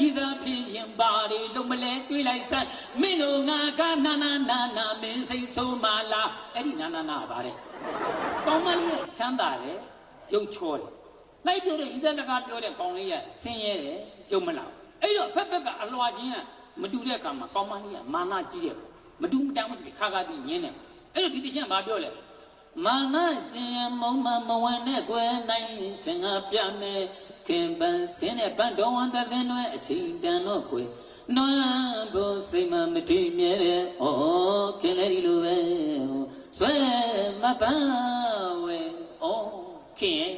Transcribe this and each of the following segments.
ရည်စားဖြစ်ရင်ပါရီလုံးမလဲတွေးလိုက်စမ်းမင်းတို့ငါကနာနာနာနာမင်းစိတ်ဆိုးမလားအဲ့ဒီနာနာနာပါတဲ့ကောင်းမလေးကချမ်းသာတယ်ရုပ်ချောတယ်လိုက်ပြောတဲ့ရည်စားတကားပြောတဲ့ကောင်းလေးကဆင်းရဲတယ်ရုပ်မလားအဲ့တော့ဖက်ဖက်ကအလွာချင်းကမတူတဲ့အခါမှာကောင်းမလေးကမာနကြီးတယ်မတူမတမ်းမရှိခါခါတီးညင်းတယ်အဲ့တော့ဒီတချင်ကဘာပြောလဲ မာနရှင်ရမုံမမဝင်နဲ့ကွယ်နိုင်ချင်ကပြမယ်ခင်ပန်းစင်းနဲ့ပန်းတော်ဝန်တဲ့တဲ့နွဲအချိန်တန်တော့ကွယ်နွမ်းဖို့စိတ်မမတည်မြဲတဲ့ဩခင်လေးဒီလိုပဲဆွဲမပန်းဝဲဩခင်ရဲ့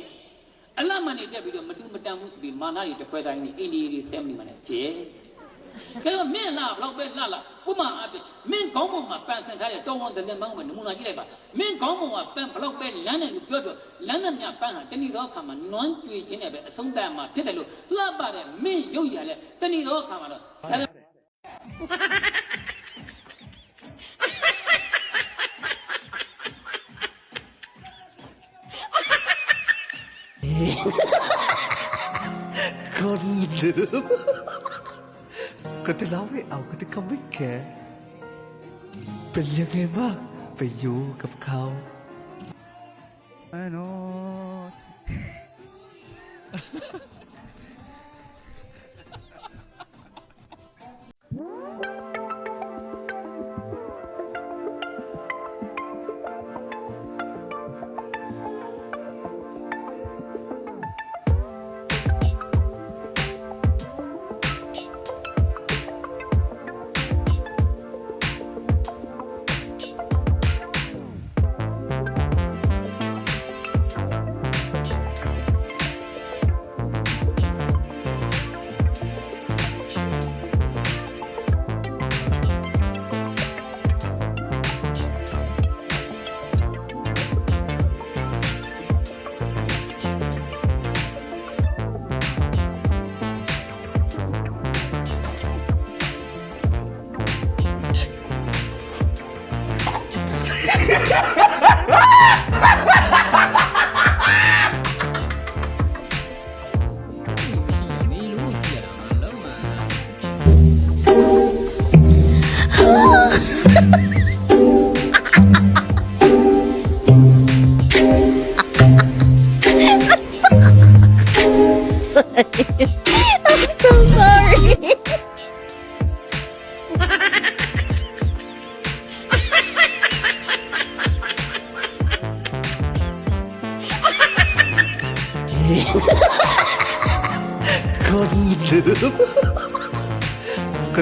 အလတ်မနေတက်ပြီးတော့မတူမတန်ဘူးဆိုပြီးမာနတွေတစ်ခွဲတိုင်းနေအိန္ဒိယတွေဆဲမနေမှလည်းကျဲ ခဲတော့မင်းလာဘလောက်ပဲလှလာဥမာအပြင်မင်းခေါင်းပေါ်မှာပန်ဆန်ထားတဲ့တော်ဝန်တဲ့မောင်းမှာနမူနာကြည့်လိုက်ပါမင်းခေါင်းပေါ်မှာပန်ဘလောက်ပဲလမ်းတယ်လို့ပြောပြောလမ်းတဲ့မြပန်းဟာတ ก็จะเล่าไม่เอาก็จะคเขาไม่แคร์เป็นยังไงบ้างไปอยู่กับเขาไอ้โน้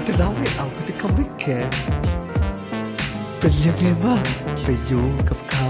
ก็จะเราให้เอาก็จะเขาไม่แคร์เป็นยังไงบ้างไปอยู่กับเขา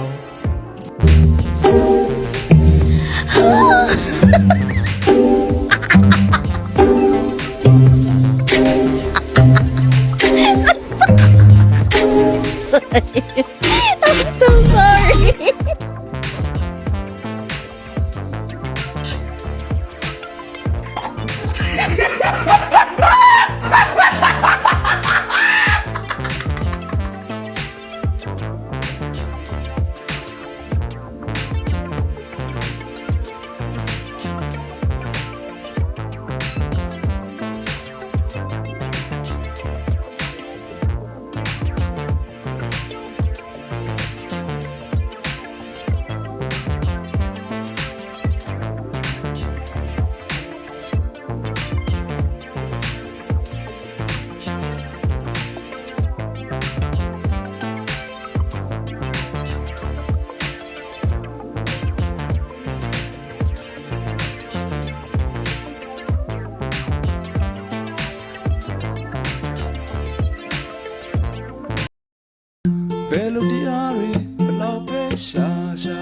ဘယ်လိုတရားတွေဘလောက်ပဲရှာရှာ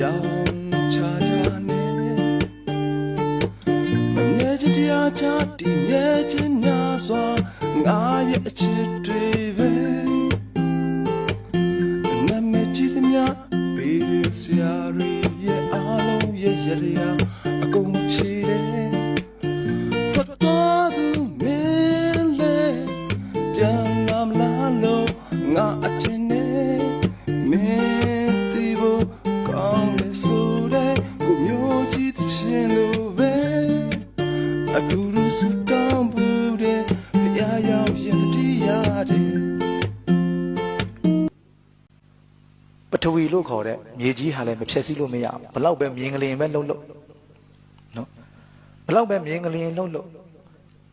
ရောင်ချာချာနဲ့အမြဲတည်းတရားချတည်မြဲခြင်းများစွာငါရဲ့အချစ်တွေပဲနာမည်ကြီးသမျှပေးစရာတွေရဲ့အားလုံးရဲ့ရရ ခေါ်တဲ့မြေကြီးဟာလည်းမဖြည့်ဆည်းလို့မရဘူးဘလောက်ပဲမြင်းကလေးပဲလှုပ်လှုပ်နော်ဘလောက်ပဲမြင်းကလေးလှုပ်လှုပ်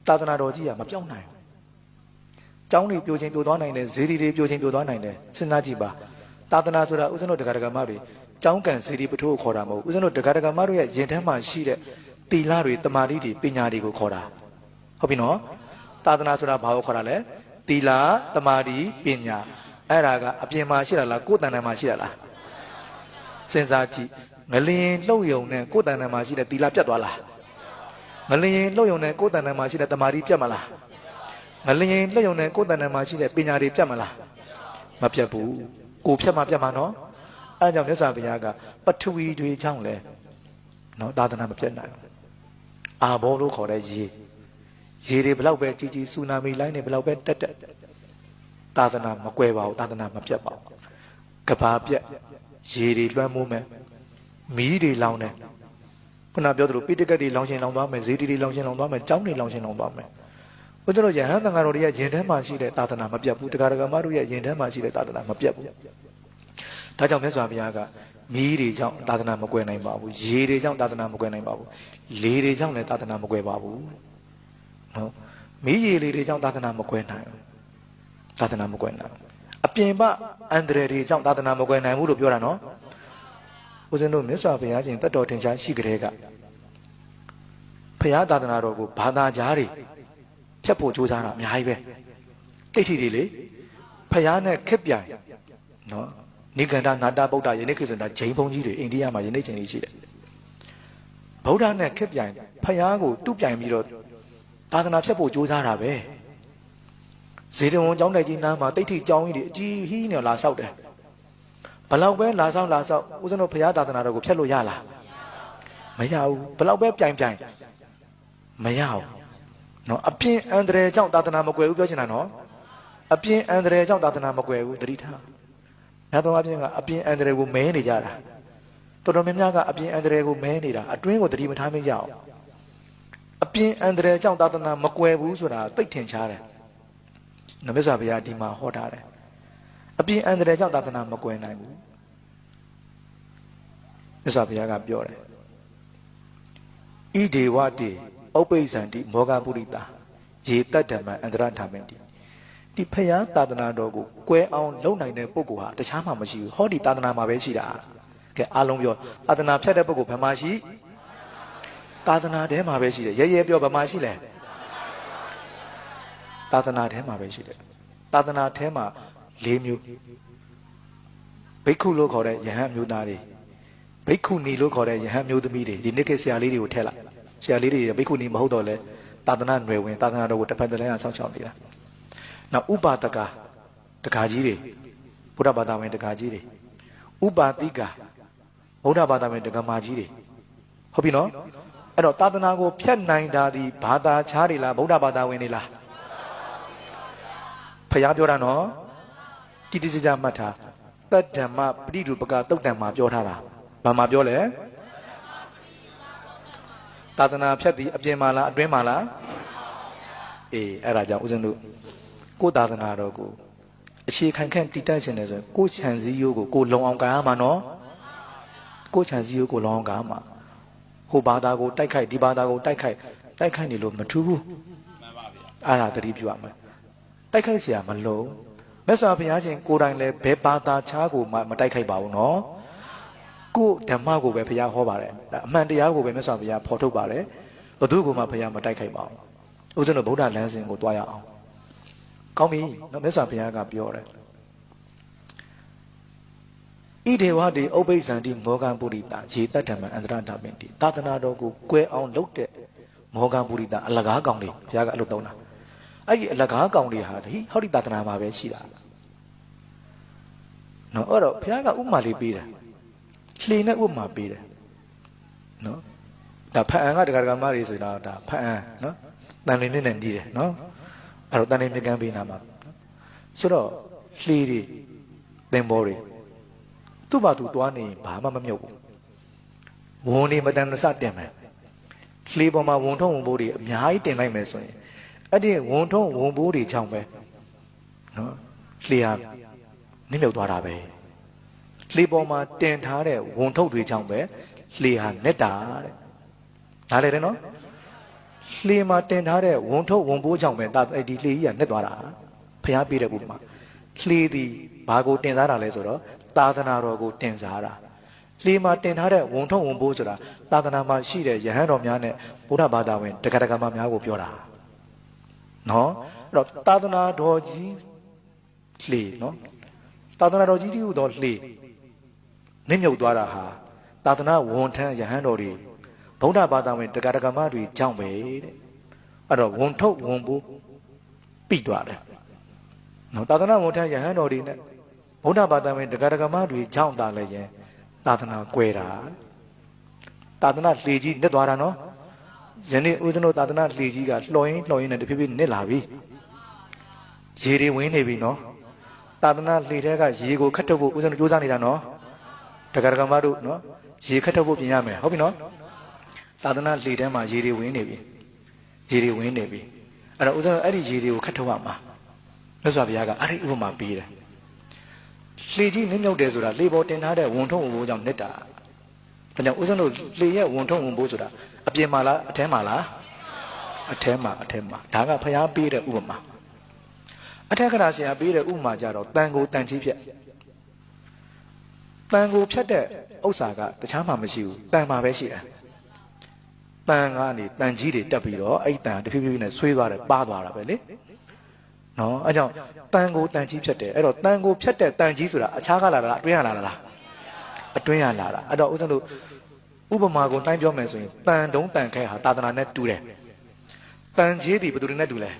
သာသနာတော်ကြီးကမပြောင်းနိုင်ဘူးကျောင်းတွေပြိုချင်းပြိုသွားနိုင်တယ်ဇေဒီတွေပြိုချင်းပြိုသွားနိုင်တယ်စဉ်းစားကြည့်ပါသာသနာဆိုတာဥစဉ်တို့တရားဒဂမတွေကျောင်းကန်ဇေဒီပထိုးကိုခေါ်တာမဟုတ်ဘူးဥစဉ်တို့တရားဒဂမတို့ရဲ့ယင်ထဲမှာရှိတဲ့တီလာတွေတမာတိတွေပညာတွေကိုခေါ်တာဟုတ်ပြီနော်သာသနာဆိုတာဘာကိုခေါ်တာလဲတီလာတမာတိပညာအဲ့ဒါကအပြင်မှာရှိတာလားကိုယ်တန်တန်မှာရှိတာလား စဉ်းစားကြည့်ငလျင်လှုပ်ယုံနဲ့ကိုယ်တန်တန်မှာရှိတဲ့တီလာပြတ်သွားလားငလျင်လှုပ်ယုံနဲ့ကိုယ်တန်တန်မှာရှိတဲ့တမာတိပြတ်မလားငလျင်လက်ယုံနဲ့ကိုယ်တန်တန်မှာရှိတဲ့ပညာတွေပြတ်မလားမပြတ်ဘူးကိုဖြတ်မှပြတ်မှာနော်အဲဒါကြောင့်မြတ်စွာဘုရားကပထဝီတွေကြောင့်လဲနော်သာသနာမပြတ်နိုင်ဘူးအာဘောလို့ခေါ်တဲ့ရေရေတွေဘလောက်ပဲကြီးကြီးဆူနာမီလိုင်းတွေဘလောက်ပဲတက်တက်သာသနာမကွဲပါဘူးသာသနာမပြတ်ပါဘူးကဘာပြတ် ရေတွေလွှမ်းမိုးမယ်မီးတွေလောင်တယ်ခုနပြောသလိုပိဋကတ်တွေလောင်ရှင်လောင်သွားမယ်ဇေဒီတွေလောင်ရှင်လောင်သွားမယ်ကျောင်းတွေလောင်ရှင်လောင်သွားမယ်ဘုရားတို့ယဟန်တန်ဃာတော်တွေရဲ့ယင်ထဲမှာရှိတဲ့သာသနာမပြတ်ဘူးတရားတော်မတို့ရဲ့ယင်ထဲမှာရှိတဲ့သာသနာမပြတ်ဘူးဒါကြောင့်မြတ်စွာဘုရားကမီးတွေကြောင့်သာသနာမကွယ်နိုင်ပါဘူးရေတွေကြောင့်သာသနာမကွယ်နိုင်ပါဘူးလေတွေကြောင့်လည်းသာသနာမကွယ်ပါဘူးနော်မီးရေလေတွေကြောင့်သာသနာမကွယ်နိုင်ဘူးသာသနာမကွယ်နိုင်ဘူး အပြင်ပအန္တရာယ်တွေကြောင့်သာသနာမကွယ်နိုင်ဘူးလို့ပြောတာနော်ဦးဇင်းတို့မြတ်စွာဘုရားရှင်တတ်တော်ထင်ရှားရှိကြတဲ့ကဘုရားသာသနာတော်ကိုဘာသာကြားတွေဖြတ်ဖို့ကြိုးစားတာအများကြီးပဲတိတ်ထီတွေလေဖယားနဲ့ခက်ပြိုင်နော်နိဂန္ဓနာတာဗုဒ္ဓယနေ့ခေတ်ဆိုတာဂျိန်ဘုံကြီးတွေအိန္ဒိယမှာယနေ့ချိန်လေးရှိတယ်ဗုဒ္ဓနဲ့ခက်ပြိုင်ဖယားကိုတုပြိုင်ပြီးတော့သာသနာဖြတ်ဖို့ကြိုးစားတာပဲ ဇေတဝန်ကျောင်းတိုက်ကြီးနားမှာတိတ်ထီကျောင်းကြီးတွေအကြီးဟီးနေလာဆောက်တယ်ဘလောက်ပဲလာဆောက်လာဆောက်ဦးဇင်းတို့ဖယားသာသနာတော်ကိုဖြတ်လို့ရလားမရဘူးဘလောက်ပဲပြိုင်ပြိုင်မရဘူးနော်အပြင်အန္တရာယ်ကြောင့်သာသနာမကွယ်ဘူးပြောချင်တာနော်အပြင်အန္တရာယ်ကြောင့်သာသနာမကွယ်ဘူးတတိထားညတော်အပြင်ကအပြင်အန္တရာယ်ကိုမဲနေကြတာတော်တော်များများကအပြင်အန္တရာယ်ကိုမဲနေတာအတွင်းကိုတတိမထားမကြအောင်အပြင်အန္တရာယ်ကြောင့်သာသနာမကွယ်ဘူးဆိုတာသိထင်ရှားတယ် နမစ္စာဘုရားဒီမှာဟောထားတယ်အပြင်အန္တရာယ်ကြောင့်သာသနာမကွယ်နိုင်ဘူးမြတ်စွာဘုရားကပြောတယ်ဣဒေဝတေဥပ္ပိစ္ဆန္တိမောဂပုရိတာရေတတ္တမံအန္တရထာမင်တိဒီဖယားသာသနာတော်ကိုကွဲအောင်လုပ်နိုင်တဲ့ပုဂ္ဂိုလ်ဟာတခြားမှမရှိဘူးဟောဒီသာသနာမှာပဲရှိတာကဲအားလုံးပြောသာသနာဖြတ်တဲ့ပုဂ္ဂိုလ်ဘယ်မှာရှိသာသနာထဲမှာပဲရှိတယ်ရဲရဲပြောဘယ်မှာရှိလဲ သာသနာထဲမှာပဲရှိတယ်သာသနာထဲမှာ၄မျိုးဘိက္ခုလို့ခေါ်တဲ့ယဟန်အမျိုးသားတွေဘိက္ခုနီလို့ခေါ်တဲ့ယဟန်အမျိုးသမီးတွေဒီနေ့ခေတ်ဆရာလေးတွေကိုထည့်လိုက်ဆရာလေးတွေဘိက္ခုနီမဟုတ်တော့လဲသာသနာ့ຫນွယ်ဝင်သာသနာတော်ကိုတစ်ဖက်တစ်လဲအောင်ဆောက်ရှောက်နေတာနောက်ဥပါဒကတကာကြီးတွေဘုရားဘာသာဝင်တကာကြီးတွေဥပါတိကဘုရားဘာသာဝင်တက္ကမကြီးတွေဟုတ်ပြီနော်အဲ့တော့သာသနာကိုဖြတ်နိုင်တာဒီဘာသာခြားတွေလားဗုဒ္ဓဘာသာဝင်တွေလား ဖယားပြောတာနော်တိတိကျကျမှတ်ထားတတ္တမပရိရူပကတုတ်တံမှာပြောထားတာဘာမှာပြောလဲသာသနာဖြတ်သည်အပြင်မှာလားအတွင်းမှာလားအေးအဲ့ဒါကြောင့်ဦးဇင်းတို့ကိုယ်သာသနာတော်ကိုအခြေခံခန့်တည်တတ်ခြင်းတယ်ဆိုရင်ကိုယ်ခြံစည်းရိုးကိုကိုယ်လုံအောင်ကာရမှာနော်ကိုယ်ခြံစည်းရိုးကိုလုံအောင်ကာရမှာဟိုဘာသာကိုတိုက်ခိုက်ဒီဘာသာကိုတိုက်ခိုက်တိုက်ခိုက်နေလို့မထူးဘူးမှန်ပါဗျာအဲ့ဒါသတိပြုရမယ် တိုက်ခိုက်เสียမလုံးမြတ်စွာဘုရားရှင်ကိုယ်တိုင်လည်းဘယ်ဘာသာခြားကိုမှမတိုက်ခိုက်ပါဘူးနော် ကိုယ်ဓမ္မကိုပဲဘုရားဟောပါတယ်ဒါအမှန်တရားကိုပဲမြတ်စွာဘုရားဖော်ထုတ်ပါတယ်ဘသူကမှဘုရားမတိုက်ခိုက်ပါဘူးဥစ္စာတို့ဗုဒ္ဓလမ်းစဉ်ကိုတွားရအောင်ကောင်းပြီနော်မြတ်စွာဘုရားကပြောတယ်ဣဒေဝတိဥပ္ပိစ္ဆန္တိမောဂံပုရိတာရေတတ္တမံအန္တရဓမ္မင်တိသာသနာတော်ကိုကွဲအောင်လုပ်တဲ့မောဂံပုရိတာအလကားကောင်တွေဘုရားကအလုပ်သုံးတာ အဲ့ဒီအလကားကောင်တွေဟာဒီဟောဒီသာသနာမှာပဲရှိတာနော်အဲ့တော့ဘုရားကဥပမာလေးပေးတယ်လှေနဲ့ဥပမာပေးတယ်နော်ဒါဖတ်အံကတက္ကရာမတွေဆိုတော့ဒါဖတ်အံနော်တန်လင်းနဲ့နေတယ်နော်အဲ့တော့တန်လင်းမြကမ်းပေးနာမှာဆိုတော့လှေတွေသင်္ဘောတွေသူ့ဘာသူသွားနေရင်ဘာမှမမြုပ်ဘူးဝုန်းနေမတန်တဆတင်မယ်လှေပေါ်မှာဝန်ထုံးဝန်ပိုးတွေအများကြီးတင်လိုက်မယ်ဆိုရင် အဲ့ဒီဝန်ထုံးဝန်ပိုးတွေကြောင့်ပဲနော်လှေဟာနစ်မြုပ်သွားတာပဲလှေပေါ်မှာတင်ထားတဲ့ဝန်ထုပ်တွေကြောင့်ပဲလှေဟာနစ်တာတဲ့ဒါလည်းတယ်နော်လှေမှာတင်ထားတဲ့ဝန်ထုပ်ဝန်ပိုးကြောင့်ပဲဒါအဲ့ဒီလှေကြီးကနစ်သွားတာဖျားပေးတဲ့ဥပမာလှေသည်ဘာကိုတင်စားတာလဲဆိုတော့သာသနာတော်ကိုတင်စားတာလေမှာတင်ထားတဲ့ဝန်ထုံဝန်ပိုးဆိုတာသာသနာမှာရှိတဲ့ယဟန်တော်များနဲ့ဘုရားဘာသာဝင်တက္ကရာကမများကိုပြောတာ နော်အဲ့တော့သာသနာတော်ကြီးလေနော်သာသနာတော်ကြီးတိဟုသောလေနစ်မြုပ်သွားတာဟာသာသနာဝန်ထမ်းယဟန်တော်တွေဘုရားဘာသာဝင်တက္ကရာကမတွေကြောင့်ပဲတဲ့အဲ့တော့ဝန်ထုဝန်ပိုးပြီးသွားတယ်နော်သာသနာဝန်ထမ်းယဟန်တော်တွေနဲ့ဘုရားဘာသာဝင်တက္ကရာကမတွေကြောင့်တာလည်းရင်သာသနာကွဲတာသာသနာလှေကြီးနစ်သွားတာနော် ယနေ့ဦးဇင်းတို့သာသနာလှေကြီးကလှော်ရင်းလှော်ရင်းနဲ့တဖြည်းဖြည်းနစ်လာပြီရေတွေဝင်နေပြီနော်သာသနာလှေထဲကရေကိုခတ်ထုတ်ဖို့ဦးဇင်းတို့ကြိုးစားနေတာနော်တက္ကရာကမတို့နော်ရေခတ်ထုတ်ဖို့ပြင်ရမယ်ဟုတ်ပြီနော်သာသနာလှေထဲမှာရေတွေဝင်နေပြီရေတွေဝင်နေပြီအဲ့တော့ဦးဇင်းတို့အဲ့ဒီရေတွေကိုခတ်ထုတ်ရမှာမြတ်စွာဘုရားကအဲ့ဒီဥပမာပေးတယ်လှေကြီးနစ်မြုပ်တယ်ဆိုတာလှေပေါ်တင်ထားတဲ့ဝန်ထုံဝန်ဘိုးကြောင့်နစ်တာဒါကြောင့်ဦးဇင်းတို့လှေရဲ့ဝန်ထုံဝန်ဘိုးဆိုတာ အပြင်မှာလားအထဲမှာလားအထဲမှာအထဲမှာဒါကဖျားပေးတဲ့ဥပမာအထက်ကရာဆရာပေးတဲ့ဥပမာကြတော့တန်ကိုတန်ကြီးဖြတ်တန်ကိုဖြတ်တဲ့ဥစ္စာကတခြားမှမရှိဘူးတန်မှာပဲရှိတယ်တန်ကနေတန်ကြီးတွေတက်ပြီးတော့အဲ့ဒီတန်တဖြည်းဖြည်းနဲ့ဆွေးသွားတယ်ပါသွားတာပဲလေနော်အဲကြောင့်တန်ကိုတန်ကြီးဖြတ်တယ်အဲ့တော့တန်ကိုဖြတ်တဲ့တန်ကြီးဆိုတာအခြားကလာတာလားအတွင်းရလာတာလားအတွင်းရလာတာအဲ့တော့ဦးဇင်းတို့ ဥပမာကိုတိုင်းပြောမယ်ဆိုရင်တန်တုံးတန်ခဲဟာသာသနာနဲ့တူတယ်တန်ကြီးဒီဘယ်သူတွေနဲ့တူလဲ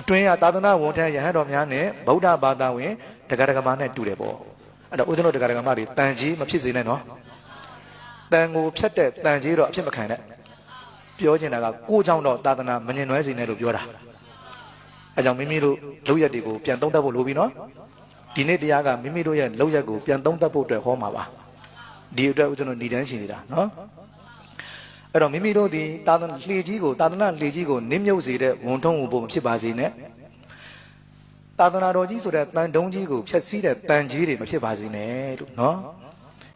အတွင်းရသာသနာဝန်ထမ်းယဟန်တော်များနဲ့ဗုဒ္ဓဘာသာဝင်တက္ကရာကမနဲ့တူတယ်ပေါ့အဲ့တော့ဦးဇင်းတို့တက္ကရာကမတွေတန်ကြီးမဖြစ်စေနဲ့နော်တန်ကိုဖြတ်တဲ့တန်ကြီးတော့အဖြစ်မခံနဲ့ပြောချင်တာကကိုเจ้าတော့သာသနာမငင်နွဲစေနဲ့လို့ပြောတာ အဲကြောင့်မိမိတို့လောက်ရက်တွေကိုပြန်သုံးသပ်ဖို့လိုပြီနော်ဒီနေ့တရားကမိမိတို့ရဲ့လောက်ရက်ကိုပြန်သုံးသပ်ဖို့အတွက်ဟောမှာပါ ဒီအတွက်ဦးဇင်းတို့ဏ္ဍန်ရှင်နေတာနော်အဲ့တော့မိမိတို့ဒီသာသနာလှေကြီးကိုသာသနာလှေကြီးကိုနင်းမြုပ်စေတဲ့ဝန်ထုံးဝန်ပုံမဖြစ်ပါစေနဲ့သာသနာတော်ကြီးဆိုတဲ့တန်တုံးကြီးကိုဖျက်ဆီးတဲ့တန်ကြီးတွေမဖြစ်ပါစေနဲ့လို့နော်